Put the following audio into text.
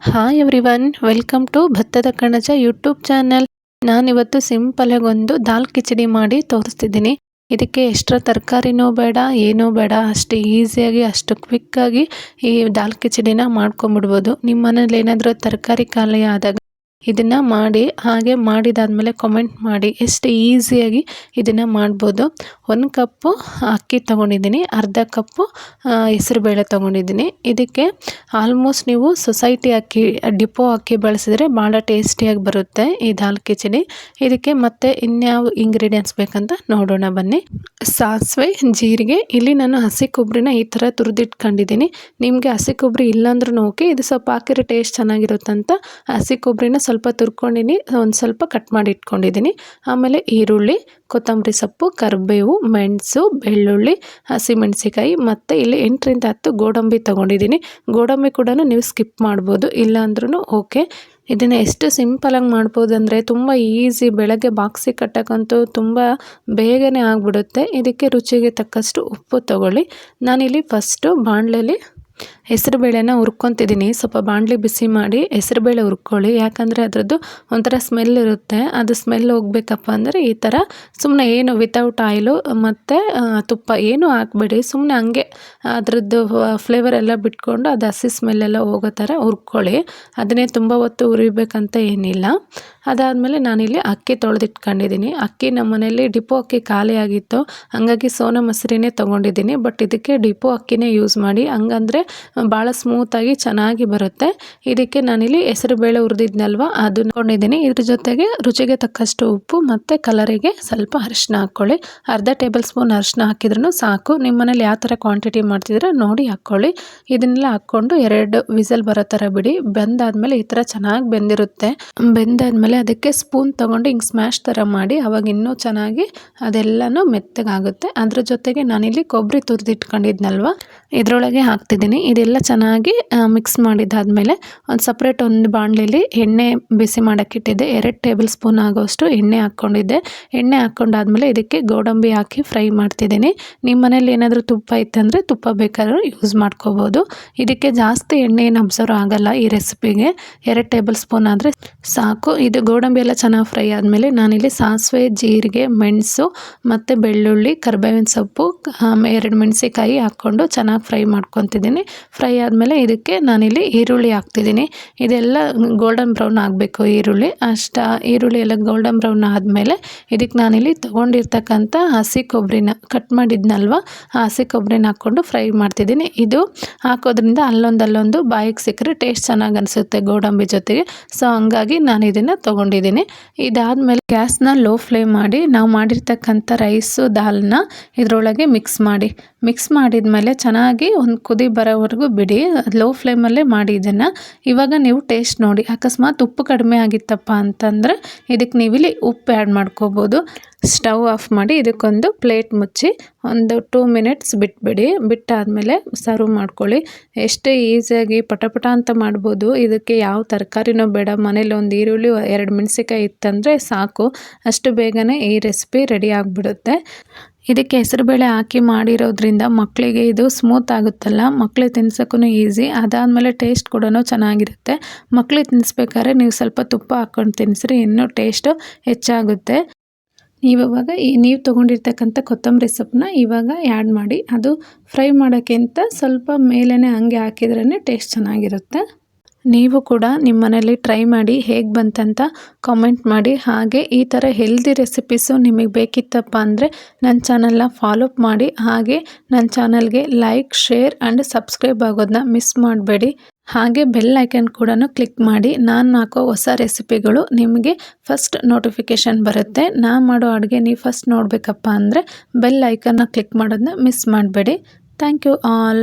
Hi everyone welcome to ಭತ್ತದ ಕಣಜ YouTube channel ನಾನಿವತ್ತು ಸಿಂಪಲಾಗಿ ಒಂದು ದಾಲ್ ಕಿಚಡಿ ಮಾಡಿ ತೋರಿಸ್ತಿದ್ದೀನಿ. ಇದಕ್ಕೆ ಎಕ್ಸ್ಟ್ರಾ ತರಕಾರಿನೂ ಬೇಡ, ಏನೂ ಬೇಡ. ಅಷ್ಟು ಈಸಿಯಾಗಿ, ಅಷ್ಟು ಕ್ವಿಕ್ಕಾಗಿ ಈ ದಾಲ್ ಕಿಚಡಿನ ಮಾಡ್ಕೊಂಬಿಡ್ಬೋದು. ನಿಮ್ಮ ಮನೇಲಿ ಏನಾದರೂ ತರಕಾರಿ ಖಾಲಿ ಆದಾಗ ಇದನ್ನು ಮಾಡಿ, ಹಾಗೆ ಮಾಡಿದಾದಮೇಲೆ ಕಮೆಂಟ್ ಮಾಡಿ. ಎಷ್ಟು ಈಸಿಯಾಗಿ ಇದನ್ನು ಮಾಡ್ಬೋದು. ಒಂದು ಕಪ್ಪು ಅಕ್ಕಿ ತೊಗೊಂಡಿದ್ದೀನಿ, ಅರ್ಧ ಕಪ್ಪು ಹೆಸರುಬೇಳೆ ತೊಗೊಂಡಿದ್ದೀನಿ. ಇದಕ್ಕೆ ಆಲ್ಮೋಸ್ಟ್ ನೀವು ಸೊಸೈಟಿ ಅಕ್ಕಿ ಡಿಪೋ ಅಕ್ಕಿ ಬಳಸಿದರೆ ಭಾಳ ಟೇಸ್ಟಿಯಾಗಿ ಬರುತ್ತೆ ಈ ದಾಲ್ ಕಿಚಡಿ. ಇದಕ್ಕೆ ಮತ್ತೆ ಇನ್ಯಾವ ಇಂಗ್ರೀಡಿಯೆಂಟ್ಸ್ ಬೇಕಂತ ನೋಡೋಣ ಬನ್ನಿ. ಸಾಸಿವೆ, ಜೀರಿಗೆ, ಇಲ್ಲಿ ನಾನು ಹಸಿ ಕೊಬ್ಬರಿನ ಈ ಥರ ತುರಿದಿಟ್ಕೊಂಡಿದ್ದೀನಿ. ನಿಮಗೆ ಹಸಿ ಕೊಬ್ಬರಿ ಇಲ್ಲಾಂದ್ರೂ ಓಕೆ ಇದು ಸ್ವಲ್ಪ ಹಾಕಿರೋ ಟೇಸ್ಟ್ ಚೆನ್ನಾಗಿರುತ್ತಂತ. ಹಸಿ ಕೊಬ್ಬರಿನ ಸ್ವಲ್ಪ ತುರ್ಕೊಂಡಿನಿ, ಒಂದು ಸ್ವಲ್ಪ ಕಟ್ ಮಾಡಿ ಇಟ್ಕೊಂಡಿದ್ದೀನಿ ಆಮೇಲೆ ಈರುಳ್ಳಿ, ಕೊತ್ತಂಬರಿ ಸೊಪ್ಪು, ಕರಿಬೇವು, ಮೆಣಸು, ಬೆಳ್ಳುಳ್ಳಿ ಹಸಿಮೆಣಸಿಕಾಯಿ ಮತ್ತು ಇಲ್ಲಿ ಎಂಟರಿಂದ ಹತ್ತು ಗೋಡಂಬಿ ತೊಗೊಂಡಿದ್ದೀನಿ ಗೋಡಂಬಿ ಕೂಡ ನೀವು ಸ್ಕಿಪ್ ಮಾಡ್ಬೋದು ಇಲ್ಲಾಂದ್ರೂ ಓಕೆ ಇದನ್ನು ಎಷ್ಟು ಸಿಂಪಲಾಗಿ ಮಾಡ್ಬೋದು ಅಂದರೆ ತುಂಬ ಈಸಿ ಬೆಳಗ್ಗೆ ಬಾಕ್ಸಿಗೆ ಕಟ್ಟಕ್ಕಂತೂ ತುಂಬ ಬೇಗನೆ ಆಗಿಬಿಡುತ್ತೆ. ಇದಕ್ಕೆ ರುಚಿಗೆ ತಕ್ಕಷ್ಟು ಉಪ್ಪು ತೊಗೊಳ್ಳಿ. ನಾನಿಲ್ಲಿ ಫಸ್ಟು ಬಾಣಲೆಯಲ್ಲಿ ಹೆಸರುಬೇಳೆನ ಹುರ್ಕೊತಿದ್ದೀನಿ ಸ್ವಲ್ಪ ಬಾಣಲಿ ಬಿಸಿ ಮಾಡಿ ಹೆಸರುಬೇಳೆ ಹುರ್ಕೊಳ್ಳಿ. ಯಾಕಂದರೆ ಅದರದ್ದು ಒಂಥರ ಸ್ಮೆಲ್ ಇರುತ್ತೆ. ಅದು ಸ್ಮೆಲ್ ಹೋಗ್ಬೇಕಪ್ಪ ಅಂದರೆ ಈ ಥರ ಸುಮ್ಮನೆ ಏನು ವಿತೌಟ್ ಆಯಿಲು ಮತ್ತು ತುಪ್ಪ ಏನೂ ಹಾಕ್ಬೇಡಿ. ಸುಮ್ಮನೆ ಹಂಗೆ ಅದರದ್ದು ಫ್ಲೇವರ್ ಎಲ್ಲ ಬಿಟ್ಕೊಂಡು ಅದು ಹಸಿ ಸ್ಮೆಲ್ಲೆಲ್ಲ ಹೋಗೋ ಥರ ಹುರ್ಕೊಳ್ಳಿ. ಅದನ್ನೇ ತುಂಬ ಹೊತ್ತು ಹುರಿಬೇಕಂತ ಏನಿಲ್ಲ. ಅದಾದಮೇಲೆ ನಾನಿಲ್ಲಿ ಅಕ್ಕಿ ತೊಳೆದಿಟ್ಕೊಂಡಿದ್ದೀನಿ ಅಕ್ಕಿ ನಮ್ಮ ಮನೇಲಿ ಡಿಪೋ ಅಕ್ಕಿ ಖಾಲಿ ಆಗಿತ್ತು. ಹಾಗಾಗಿ ಸೋನ ಮೊಸರಿನೇ ತೊಗೊಂಡಿದ್ದೀನಿ ಬಟ್ ಇದಕ್ಕೆ ಡಿಪೋ ಅಕ್ಕಿನೇ ಯೂಸ್ ಮಾಡಿ. ಹಂಗಂದರೆ ಭಾಳ ಸ್ಮೂತಾಗಿ ಚೆನ್ನಾಗಿ ಬರುತ್ತೆ. ಇದಕ್ಕೆ ನಾನಿಲ್ಲಿ ಹೆಸರು ಬೇಳೆ ಹುರಿದಿದ್ನಲ್ವ ಅದು ಕೊಂಡಿದ್ದೀನಿ ಇದ್ರ ಜೊತೆಗೆ ರುಚಿಗೆ ತಕ್ಕಷ್ಟು ಉಪ್ಪು ಮತ್ತು ಕಲರಿಗೆ ಸ್ವಲ್ಪ ಅರಿಶಿನ ಹಾಕ್ಕೊಳ್ಳಿ. ಅರ್ಧ ಟೇಬಲ್ ಸ್ಪೂನ್ ಅರಿಶಿನ ಹಾಕಿದ್ರೂ ಸಾಕು. ನಿಮ್ಮ ಮನೇಲಿ ಯಾವ ಥರ ಕ್ವಾಂಟಿಟಿ ಮಾಡ್ತಿದ್ರೆ ನೋಡಿ ಹಾಕ್ಕೊಳ್ಳಿ. ಇದನ್ನೆಲ್ಲ ಹಾಕ್ಕೊಂಡು ಎರಡು ವಿಸಲ್ ಬರೋ ಥರ ಬಿಡಿ. ಬೆಂದಾದ್ಮೇಲೆ ಈ ಥರ ಚೆನ್ನಾಗಿ ಬೆಂದಿರುತ್ತೆ. ಬೆಂದಾದ್ಮೇಲೆ ಅದಕ್ಕೆ ಸ್ಪೂನ್ ತೊಗೊಂಡು ಹಿಂಗೆ ಸ್ಮ್ಯಾಶ್ ಥರ ಮಾಡಿ, ಅವಾಗ ಇನ್ನೂ ಚೆನ್ನಾಗಿ ಅದೆಲ್ಲನೂ ಮೆತ್ತಗಾಗುತ್ತೆ. ಅದ್ರ ಜೊತೆಗೆ ನಾನಿಲ್ಲಿ ಕೊಬ್ಬರಿ ತುರಿದಿಟ್ಕೊಂಡಿದ್ನಲ್ವ, ಇದರೊಳಗೆ ಹಾಕ್ತಿದ್ದೀನಿ. ಇದೆಲ್ಲ ಚೆನ್ನಾಗಿ ಮಿಕ್ಸ್ ಮಾಡಿದ್ದಾದಮೇಲೆ ಒಂದು ಸಪ್ರೇಟ್ ಒಂದು ಬಾಣಲೆಯಲ್ಲಿ ಎಣ್ಣೆ ಬಿಸಿ ಮಾಡೋಕ್ಕಿಟ್ಟಿದ್ದೆ ಎರಡು ಟೇಬಲ್ ಸ್ಪೂನ್ ಆಗೋಷ್ಟು ಎಣ್ಣೆ ಹಾಕ್ಕೊಂಡಿದ್ದೆ. ಎಣ್ಣೆ ಹಾಕ್ಕೊಂಡಾದ್ಮೇಲೆ ಇದಕ್ಕೆ ಗೋಡಂಬಿ ಹಾಕಿ ಫ್ರೈ ಮಾಡ್ತಿದ್ದೀನಿ. ನಿಮ್ಮ ಮನೇಲಿ ಏನಾದರೂ ತುಪ್ಪ ಇತ್ತಂದರೆ ತುಪ್ಪ ಬೇಕಾದ್ರೂ ಯೂಸ್ ಮಾಡ್ಕೋಬೋದು. ಇದಕ್ಕೆ ಜಾಸ್ತಿ ಎಣ್ಣೆ ಏನು ಅಬ್ಸರ್ವ್ ಆಗೋಲ್ಲ ಈ ರೆಸಿಪಿಗೆ ಎರಡು ಟೇಬಲ್ ಸ್ಪೂನ್ ಆದರೆ ಸಾಕು. ಇದು ಗೋಡಂಬಿ ಎಲ್ಲ ಚೆನ್ನಾಗಿ ಫ್ರೈ ಆದಮೇಲೆ ನಾನಿಲ್ಲಿ ಸಾಸಿವೆ, ಜೀರಿಗೆ, ಮೆಣಸು ಮತ್ತು ಬೆಳ್ಳುಳ್ಳಿ, ಕರ್ಬೇವಿನ ಸೊಪ್ಪು ಎರಡು ಮೆಣಸಿಕಾಯಿ ಹಾಕ್ಕೊಂಡು ಚೆನ್ನಾಗಿ ಫ್ರೈ ಮಾಡ್ಕೊತಿದ್ದೀನಿ. ಫ್ರೈ ಆದಮೇಲೆ ಇದಕ್ಕೆ ನಾನಿಲ್ಲಿ ಈರುಳ್ಳಿ ಹಾಕ್ತಿದ್ದೀನಿ. ಇದೆಲ್ಲ ಗೋಲ್ಡನ್ ಬ್ರೌನ್ ಆಗಬೇಕು ಈರುಳ್ಳಿ. ಅಷ್ಟ ಈರುಳ್ಳಿ ಎಲ್ಲ ಗೋಲ್ಡನ್ ಬ್ರೌನ್ ಆದಮೇಲೆ ಇದಕ್ಕೆ ನಾನಿಲ್ಲಿ ತೊಗೊಂಡಿರ್ತಕ್ಕಂಥ ಹಸಿ ಕೊಬ್ಬರಿನ ಕಟ್ ಮಾಡಿದ್ನಲ್ವ? ಆ ಹಸಿ ಕೊಬ್ಬರಿನ ಹಾಕ್ಕೊಂಡು ಫ್ರೈ ಮಾಡ್ತಿದ್ದೀನಿ. ಇದು ಹಾಕೋದ್ರಿಂದ ಅಲ್ಲೊಂದಲ್ಲೊಂದು ಅಲ್ಲೊಂದು ಬಾಯಿಗೆ ಸಿಕ್ಕರೆ ಟೇಸ್ಟ್ ಚೆನ್ನಾಗಿ ಅನಿಸುತ್ತೆ ಗೋಡಂಬಿ ಜೊತೆಗೆ. ಸೊ ಹಂಗಾಗಿ ನಾನು ಇದನ್ನು ತೊಗೊಂಡಿದ್ದೀನಿ. ಇದಾದಮೇಲೆ ಗ್ಯಾಸ್ನ ಲೋ ಫ್ಲೇಮ್ ಮಾಡಿ ನಾವು ಮಾಡಿರ್ತಕ್ಕಂಥ ರೈಸು ದಾಲ್ನ ಇದರೊಳಗೆ ಮಿಕ್ಸ್ ಮಾಡಿ. ಮಿಕ್ಸ್ ಮಾಡಿದ ಮೇಲೆ ಚೆನ್ನಾಗಿ ಒಂದು ಕುದಿ ಬರೋವರೆಗೂ ಬಿಡಿ ಲೋ ಫ್ಲೇಮಲ್ಲೇ ಮಾಡಿ ಇದನ್ನು. ಇವಾಗ ನೀವು ಟೇಸ್ಟ್ ನೋಡಿ, ಅಕಸ್ಮಾತ್ ಉಪ್ಪು ಕಡಿಮೆ ಆಗಿತ್ತಪ್ಪ ಅಂತಂದರೆ ಇದಕ್ಕೆ ನೀವಿಲ್ಲಿ ಉಪ್ಪು ಆ್ಯಡ್ ಮಾಡ್ಕೋಬೋದು. ಸ್ಟವ್ ಆಫ್ ಮಾಡಿ ಇದಕ್ಕೊಂದು ಪ್ಲೇಟ್ ಮುಚ್ಚಿ, ಒಂದು ಟೂ ಮಿನಿಟ್ಸ್ ಬಿಟ್ಬಿಡಿ. ಬಿಟ್ಟಾದಮೇಲೆ ಸರ್ವ್ ಮಾಡ್ಕೊಳ್ಳಿ. ಎಷ್ಟೇ ಈಸಿಯಾಗಿ ಪಟಪಟ ಅಂತ ಮಾಡ್ಬೋದು. ಇದಕ್ಕೆ ಯಾವ ತರಕಾರಿನೂ ಬೇಡ. ಮನೇಲಿ ಒಂದು ಈರುಳ್ಳಿ ಎರಡು ಮೆಣಸಿಕಾಯಿ ಇತ್ತಂದರೆ ಸಾಕು. ಅಷ್ಟು ಬೇಗನೆ ಈ ರೆಸಿಪಿ ರೆಡಿ ಆಗಿಬಿಡುತ್ತೆ. ಇದಕ್ಕೆ ಹೆಸರುಬೇಳೆ ಹಾಕಿ ಮಾಡಿರೋದ್ರಿಂದ ಮಕ್ಕಳಿಗೆ ಇದು ಸ್ಮೂತ್ ಆಗುತ್ತಲ್ಲ. ಮಕ್ಕಳಿಗೆ ತಿನ್ಸೋಕ್ಕೂ ಈಸಿ ಅದಾದಮೇಲೆ ಟೇಸ್ಟ್ ಕೂಡ ಚೆನ್ನಾಗಿರುತ್ತೆ. ಮಕ್ಕಳಿಗೆ ತಿನ್ನಿಸ್ಬೇಕಾದ್ರೆ ನೀವು ಸ್ವಲ್ಪ ತುಪ್ಪ ಹಾಕ್ಕೊಂಡು ತಿನ್ನಿಸ್ರಿ ಇನ್ನೂ ಟೇಸ್ಟು ಹೆಚ್ಚಾಗುತ್ತೆ. ಇವಾಗ ಈ ನೀವು ತೊಗೊಂಡಿರ್ತಕ್ಕಂಥ ಕೊತ್ತಂಬರಿ ಸೊಪ್ಪನ್ನ ಇವಾಗ ಆ್ಯಡ್ ಮಾಡಿ, ಅದು ಫ್ರೈ ಮಾಡೋಕ್ಕಿಂತ ಸ್ವಲ್ಪ ಮೇಲೇ ಹಂಗೆ ಹಾಕಿದ್ರೇ ಟೇಸ್ಟ್ ಚೆನ್ನಾಗಿರುತ್ತೆ. ನೀವು ಕೂಡ ನಿಮ್ಮ ಮನೇಲಿ ಟ್ರೈ ಮಾಡಿ ಹೇಗೆ ಬಂತಂತ ಕಾಮೆಂಟ್ ಮಾಡಿ. ಹಾಗೆ ಈ ಥರ ಹೆಲ್ದಿ ರೆಸಿಪೀಸು ನಿಮಗೆ ಬೇಕಿತ್ತಪ್ಪ ಅಂದರೆ ನನ್ನ ಚಾನಲ್ನ ಫಾಲೋಅಪ್ ಮಾಡಿ. ಹಾಗೆ ನನ್ನ ಚಾನಲ್ಗೆ ಲೈಕ್ ಶೇರ್ ಆ್ಯಂಡ್ ಸಬ್ಸ್ಕ್ರೈಬ್ ಆಗೋದನ್ನ ಮಿಸ್ ಮಾಡಬೇಡಿ. ಹಾಗೆ ಬೆಲ್ ಐಕನ್ ಕೂಡ ಕ್ಲಿಕ್ ಮಾಡಿ. ನಾನು ಹಾಕೋ ಹೊಸ ರೆಸಿಪಿಗಳು ನಿಮಗೆ ಫಸ್ಟ್ ನೋಟಿಫಿಕೇಷನ್ ಬರುತ್ತೆ. ನಾನು ಮಾಡೋ ಅಡುಗೆ ನೀವು ಫಸ್ಟ್ ನೋಡಬೇಕಪ್ಪ ಅಂದರೆ ಬೆಲ್ ಐಕನ್ನ ಕ್ಲಿಕ್ ಮಾಡೋದನ್ನ ಮಿಸ್ ಮಾಡಬೇಡಿ. Thank you all